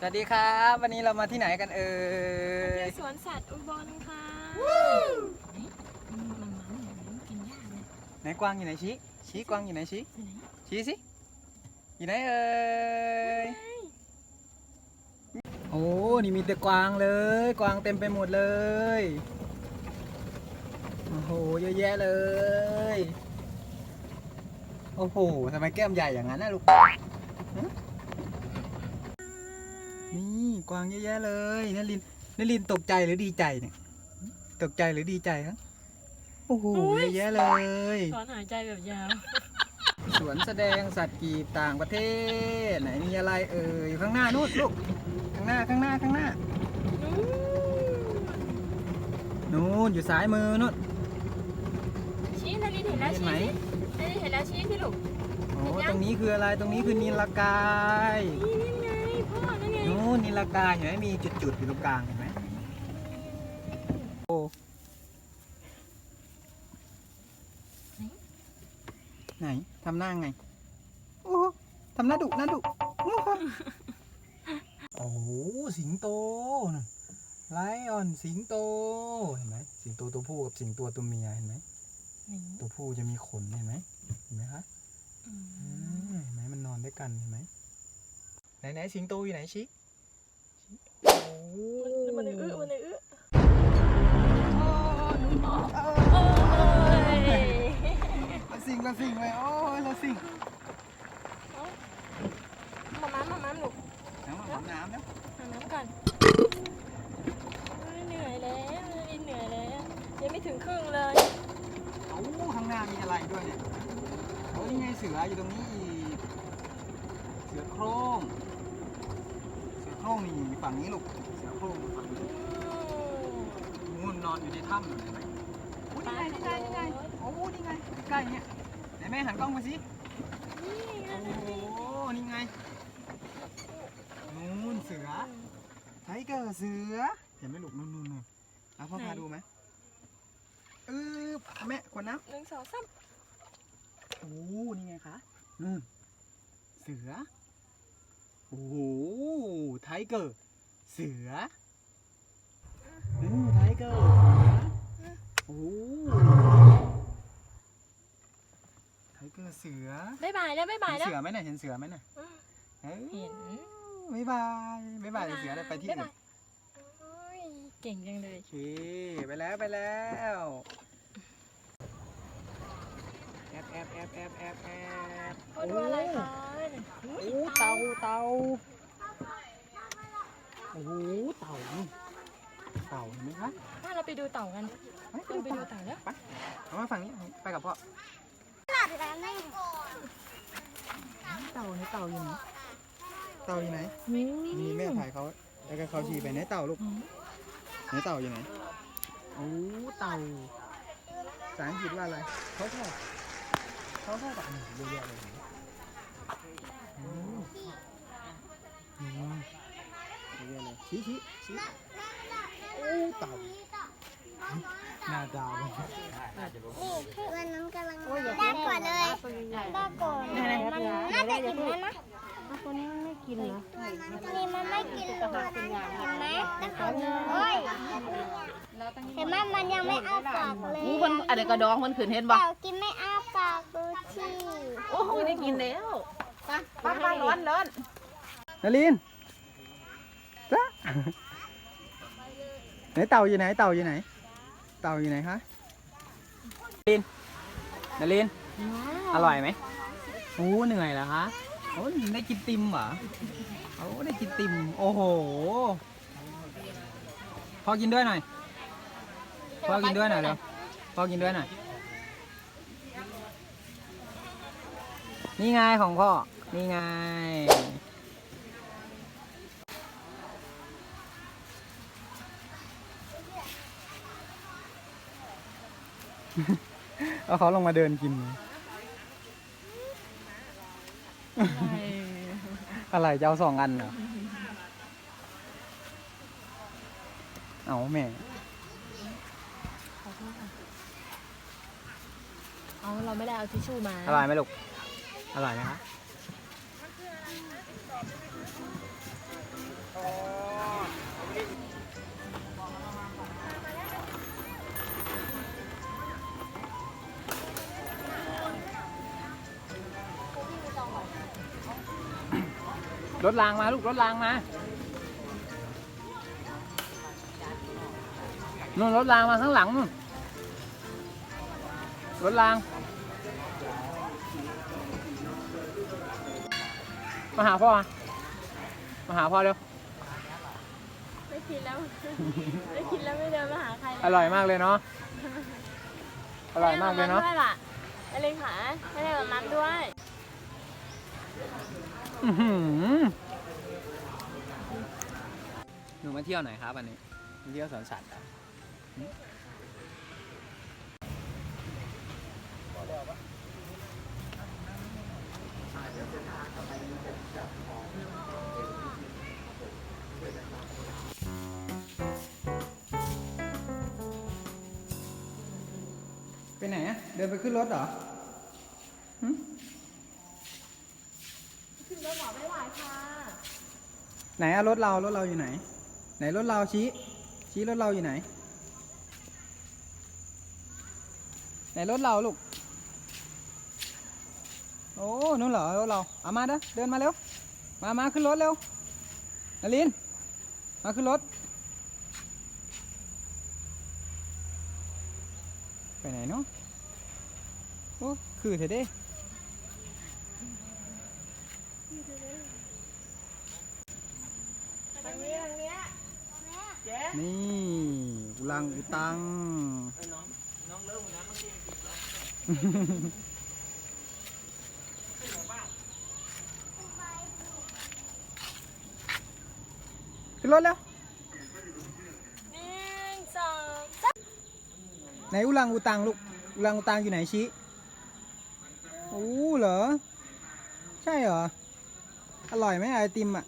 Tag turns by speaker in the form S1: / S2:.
S1: สวัสดีครับ วันนี้เรามาที่ไหนกันเอ่ย
S2: ที่สวนสัตว์อุบลค่ะเฮ้ยมันมันมันเนี่ยมันกินหญ้าเนี่ย
S1: ไหนกวางอยู่ไหนชี้ชี้กวางอยู่ไหนชี้
S2: ไปไหน
S1: ชี้สิอยู่ไหนเอ่ยโอ้นี่มีแต่กวางเลย กวางเต็มไปหมดเลยโอ้โหเยอะแยะเลย โอ้โหทำไมแก้มใหญ่อย่างนั้นนะลูกฮะนี่ กวางเยอะแยะเลยนลินนลินตกใจหรือดีใจเนี่ย ตกใจหรือดีใจครับโอ้โหเยอะแยะเลย
S2: ถอนหายใจแบบยาว
S1: สวนแสดงสัตว์กีบต่างประเทศ ไหนมีอะไรเอ่ยข้างหน้านู่นลูกข้างหน้าข้างหน้าข้างหน้านู่นอยู่ซ้ายมือนู่น
S2: ชี้นารินเห็นแล้ว
S1: เห็น
S2: ชี้
S1: ไหม
S2: สินารินเห็นแล้วชี้สิลูก
S1: โอ้ตรงนี้คืออะไรตรงนี้คือนีลากาย
S2: นี่นั่นไง พ่อนั่นไง
S1: นู่นนีลากายเห็นไหมมีจุดๆอยู่ตรงกลางเห็นไหมโอ้ไหนทำหน้าไงโอ้ทำหน้าดุหน้าดุโอ้โหโอ้โหสิงโตน่ะไลออนสิงโตเห็นไหมสิงโตตัวผู้กับสิงโตตัวเมียเห็นไหม
S2: ไหน
S1: ตัวผู้จะมีขนเห็นไหมเห็นไหมคะ
S2: อื
S1: อื
S2: ม
S1: มเห็นไหมมันนอนด้วยกันเห็นไหม ไหนไหนสิงโตอยู่ไหนชิโอ้
S2: มันเลยอื้อมันเลยอื้อ
S1: โอ้
S2: โอ้ย
S1: ละสิงละสิงเลยโอ้ยละสิง
S2: มาม้ามาม้าลูก
S1: น้ำอาบน้ำแล้ว
S2: หาน้ำก่อนเหนื่อยแล้วนารินเหนื่อยแล้วยังไม่ถึงครึ่งเลย
S1: โอ้ข้างหน้ามีอะไรด้วยเนี่ยโอ้ยนี่ไงเสืออยู่ตรงนี้อีกเสือโคร่งเสือโค ร่งนี่อยู่ฝั่งนี้ลูกเสือโคร่งอยู่ฝั่งนี้นู่นนอนอยู่ในถ้ำอยู่เห็นไหมโอ้นี่ไงนี่ไงนี่ไงโอ้นี่ไงใกล้ๆเนี่ยไหนแม่หันกล้องมาสิ
S2: นี่ไง
S1: โอ้โหนี่ไงนู่นเสือไทเกอร์เสือเห็นไหมลูกนู่นนู่นนู่นเอาพ่อพาดูไหมเออแม่ขวดน้
S2: หนึ่งสองสามำ
S1: โอ้นี่ไงคะนู่นเสือ โอ้โหไทเกอร์ เสืออืมไทเกอร์เสือโอ้ไทเกอร์เสือ
S2: บ๊ายบายแล้วบ๊ายบาย
S1: เห็น
S2: แล้ว
S1: เสือไหมเนี่ยเห็นเสือไหมเนี่ย
S2: อืม
S1: เอ้ย
S2: เห็น
S1: บ๊ายบายบ๊ายบายเสือเลยไปที่อื่น
S2: บ๊ายบายโอ้ยเก่งจังเลย
S1: โอเคไปแล้วไปแล้ว แอบแอบแอบแอบแอบแอบ
S2: เขาดูอะไรคะ
S1: โอ้เต่าเต่าโอ้โหเต่านี่เต่าเห็นไหมคะ
S2: ถ้าเราไปดูเต่ากัน
S1: ไป
S2: เราไปดูเต่าแล้ว
S1: ไปเอามาฝั่งนี้ไปกับพ่อเต่าไหนเต่าอยู่ไหนเต่าอยู่ไหนนี่แม่ถ่ายเขาแล้วก็เขาชี้ไปไหนเต่าลูกไหนเต่าอยู่ไหนโอ้เต่าภาษาอังกฤษว่าอะไรเขาชอบ เขาชอบแบบนี้เยอะแยะเลยอืมอืมเยอะแยะเลยชี้ชี้ชี้โอ้เต่าหน้าดาวเลย
S3: วันนั้นกำลังได้ก่อนเลยได้ก่อนมันน่าจะกินแล้วนะตัวนี้มันไม่กินเหรอนี่มันไม่กินเลยเห็นไหมได้ก่อนเลยเห็นไหมมันยังไม่อ้าปากเลย
S4: อู้มันอะไรกระดองมันขืนเห็นบ่
S3: กินไม่อ้าปากดูที่
S4: โอ้โหได้กินแล้วป้าป้าป้าร้อนร้อน
S1: นารินจ้ะไหนเต่าอยู่ไหนเต่าอยู่ไหน เต่าอยู่ไหนคะนารินนารินอร่อยไหมโอ้เหนื่อยเหรอคะโอ้ได้กินติมเหรอโอ้ได้กินติมโอ้โหพ่อกินด้วยหน่อยพ่อกินด้วยหน่อยเร็วพ่อกินด้วยหน่อย นี่ไงของพ่อ นี่ไง เอาเขาลงมาเดินกิน อะไรจะเอาสองอันเหรอ เอาแม่
S2: เอาเราไม่ได้เอาทิชชู่มา
S1: อร่อยไหมลูก อร่อยไหมครับรถรางมาลูกรถรางมานู่นรถรางมาข้างหลังนู่นรถราง มาหาพ่อมามาหาพ่อเร็ว
S2: ไม่กินแล้ว ไม่กินแล้วไม่เดินมาหาใคร
S1: อร่อยมากเลยเนาะ อร่อยมากเลยเนาะ
S2: ด้วยล่ะไปเลยค่ะไม่ได้แบบนั้นด้วย
S1: อื้อหือหนูมาเที่ยวไหนครับวันนี้มาเที่ยวสวนสัตว์เหรอ ไปไหนอะเดินไปขึ้นรถเหรอหึ
S2: ขึ้นรถหมอไม่ไหวค่ะ
S1: ไหนอะรถเรารถเราอยู่ไหน ไหนรถเราชี้ ชี้รถเราอยู่ไหน ไหนรถเราลูก โอ้นู่นเหรอรถเราเอามาเด้อเดินมาเร็ว มามาขึ้นรถเร็วนารินมาขึ้นรถ ไปไหนเนาะโอ้คือเถอเด้
S2: ทางนี้ทางนี้
S1: นี่อุลังอุตังขึ้นรถแล้ว
S2: หนึ่งสองสาม
S1: ไหนอุลังอุตังลูกอุลังอุตังอยู่ไหนชี้โอ้เหรอ ใช่เหรอ อร่อยไหมไอติมอะ